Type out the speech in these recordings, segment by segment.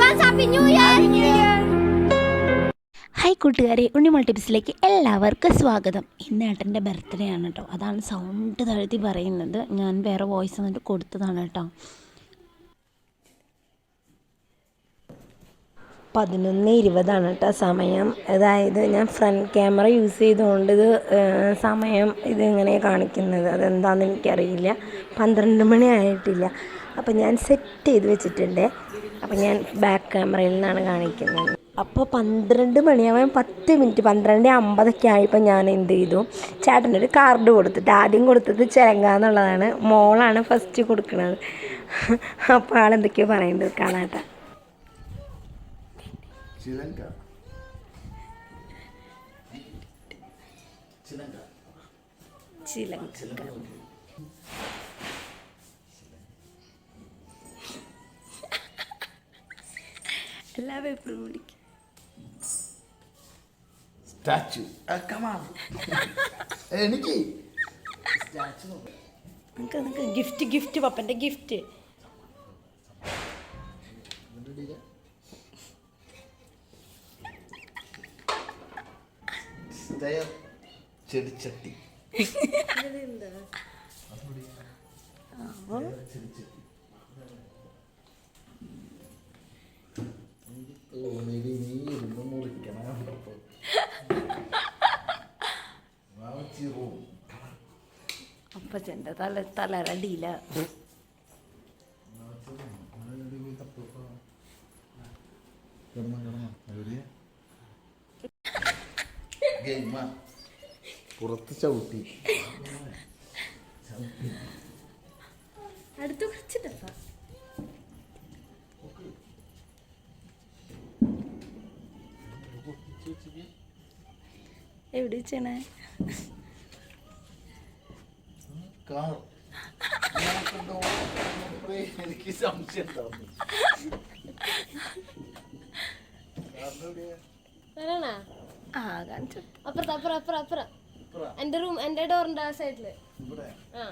Advance happy new year hi കൂട്ടുകാരെ. ഉണ്ണി ടിപ്സിലേക്ക് എല്ലാവർക്കും സ്വാഗതം. ഇന്ന് ഏട്ടന്റെ ബർത്ത്ഡേ ആണ് കേട്ടോ. അതാണ് സൗണ്ട് താഴ്ത്തി പറയുന്നത്. ഞാൻ വേറെ വോയിസ് എന്നിട്ട് കൊടുത്തതാണ് കേട്ടോ. പതിനൊന്ന് ഇരുപതാണ് കേട്ടോ സമയം. അതായത് ഞാൻ ഫ്രണ്ട് ക്യാമറ യൂസ് ചെയ്തുകൊണ്ട് ഇത് സമയം ഇത് ഇങ്ങനെ കാണിക്കുന്നത്. അതെന്താണെന്ന് എനിക്കറിയില്ല. പന്ത്രണ്ട് മണി ആയിട്ടില്ല. അപ്പോൾ ഞാൻ സെറ്റ് ചെയ്ത് വെച്ചിട്ടുണ്ട്. അപ്പോൾ ഞാൻ ബാക്ക് ക്യാമറയിൽ നിന്നാണ് കാണിക്കുന്നത്. അപ്പോൾ പന്ത്രണ്ട് മണിയാവാൻ പത്ത് മിനിറ്റ് പന്ത്രണ്ട് അമ്പതൊക്കെ ആയപ്പോൾ ഞാൻ എന്ത് ചെയ്തു? ചേട്ടന്റെ ഒരു കാർഡ് കൊടുത്തിട്ട് ആദ്യം കൊടുത്തത് ചിലങ്ക എന്നുള്ളതാണ്. മോളാണ് ഫസ്റ്റ് കൊടുക്കുന്നത് അപ്പോൾ ആളെന്തൊക്കെയോ പറയുന്നത് കാണാട്ടെ എല്ലാ പേപ്പറും പിടിക്കും സ്റ്റാച്ചു. എനിക്ക്. സ്റ്റാച്ചു നമുക്ക് നമുക്ക് ഗിഫ്റ്റ് ഗിഫ്റ്റ് പപ്പന്റെ ഗിഫ്റ്റ് സ്റ്റയർ ചെടിച്ചട്ടി. അപ്പച്ചന്റെ തല തലരടിയില്ല ഗെയിമ പുറത്ത് ചവിട്ടി. അടുത്ത് കുറച്ച് എവിടെ വെച്ചാണ്? കാർ. എനിക്ക് സംശയം ഉണ്ടാവുന്നു ആ കാണിച്ചു. അപ്പുറത്ത് അപ്പുറം അപ്പുറം അപ്പുറം. എന്റെ റൂം എന്റെ ഡോറിന്റെ ആ സൈഡിൽ ആ.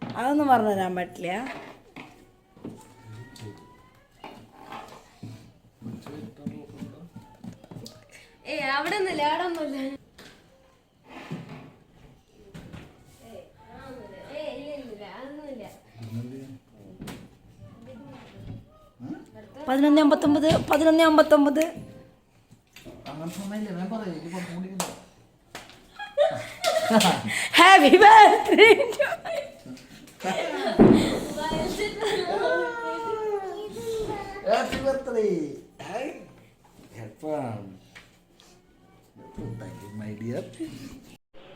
അതൊന്നും പറഞ്ഞു തരാൻ പറ്റില്ല. ഏ അവിടെ ഒന്നുമില്ല അവിടെ ഒന്നുമില്ല. പതിനൊന്ന് അമ്പത്തൊമ്പത് പതിനൊന്ന് അമ്പത്തൊമ്പത് happy birthday. Happy birthday Happy birthday. Hi. My dear.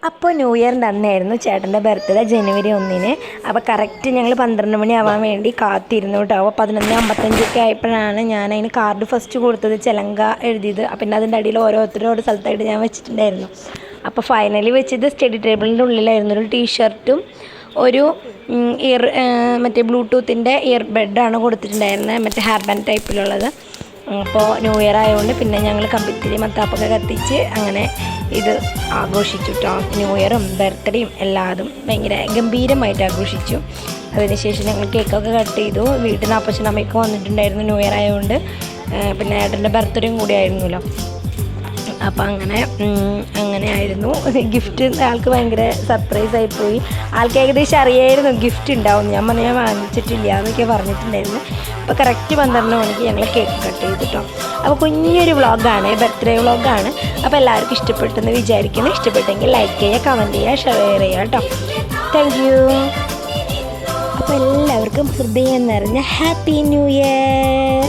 അപ്പോൾ ന്യൂ ഇയറിന്റെ അന്നായിരുന്നു ചേട്ടന്റെ ബർത്ത്ഡേ ജനുവരി ഒന്നിന്. അപ്പോൾ കറക്റ്റ് ഞങ്ങൾ പന്ത്രണ്ട് മണി ആവാൻ വേണ്ടി കാത്തിരുന്നു കേട്ടോ അപ്പോൾ പതിനൊന്ന് അമ്പത്തഞ്ചൊക്കെ ആയപ്പോഴാണ് ഞാൻ അതിന് കാർഡ് ഫസ്റ്റ് കൊടുത്തത് ചിലങ്ക എഴുതിയത്. പിന്നെ അതിന്റെ അടിയിൽ ഓരോരുത്തരും ഓരോ സ്ഥലത്തായിട്ട് ഞാൻ വെച്ചിട്ടുണ്ടായിരുന്നു. അപ്പോൾ ഫൈനലി വെച്ചത് സ്റ്റഡി ടേബിളിന്റെ ഉള്ളിലായിരുന്നു. ഒരു ടീഷർട്ടും ഒരു ഇയർ മറ്റേ ബ്ലൂടൂത്തിന്റെ ഇയർ ബെഡാണ് കൊടുത്തിട്ടുണ്ടായിരുന്നത് മറ്റേ ഹെയർ ബാൻഡ് ടൈപ്പിലുള്ളത് അപ്പോൾ ന്യൂ ഇയർ ആയതുകൊണ്ട് പിന്നെ ഞങ്ങൾ കമ്പിത്തിരി മത്താപ്പൊക്കെ കത്തിച്ച് അങ്ങനെ ഇത് ആഘോഷിച്ചു കേട്ടോ ന്യൂ ഇയറും ബർത്ത്ഡേയും എല്ലാതും ഭയങ്കര ഗംഭീരമായിട്ട് ആഘോഷിച്ചു. അതിനുശേഷം ഞങ്ങൾ കേക്കൊക്കെ കട്ട് ചെയ്തു. വീട്ടിൽ നിന്ന് അപ്പച്ചനമ്മയ്ക്ക് വന്നിട്ടുണ്ടായിരുന്നു ന്യൂ ഇയർ ആയതുകൊണ്ട് പിന്നെ ഏട്ടന്റെ ബർത്ത്ഡേയും കൂടി ആയിരുന്നല്ലോ. അപ്പം അങ്ങനെ അങ്ങനെയായിരുന്നു ഗിഫ്റ്റ് ആൾക്ക് ഭയങ്കര സർപ്രൈസ് ആയിപ്പോയി ആൾക്ക് ഏകദേശം അറിയായിരുന്നു ഗിഫ്റ്റ് ഉണ്ടാവും ഞാൻ പറഞ്ഞാൽ വാങ്ങിച്ചിട്ടില്ല എന്നൊക്കെ പറഞ്ഞിട്ടുണ്ടായിരുന്നു. അപ്പോൾ കറക്റ്റ് പന്ത്രണ്ട് മണിക്ക് ഞങ്ങൾ കേക്ക് കട്ട് ചെയ്തിട്ടോ. അപ്പോൾ കുഞ്ഞൊരു വ്ളോഗാണ് ബർത്ത്ഡേ വ്ളോഗാണ് അപ്പോൾ എല്ലാവർക്കും ഇഷ്ടപ്പെട്ടെന്ന് വിചാരിക്കുന്നു. ഇഷ്ടപ്പെട്ടെങ്കിൽ ലൈക്ക് ചെയ്യുക കമന്റ് ചെയ്യുക ഷെയർ ചെയ്യുക കേട്ടോ. താങ്ക് യു അപ്പോൾ എല്ലാവർക്കും ഹൃദയം നിറഞ്ഞ ഹാപ്പി ന്യൂ ഇയർ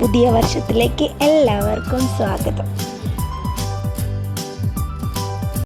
പുതിയ വർഷത്തിലേക്ക് എല്ലാവർക്കും സ്വാഗതം.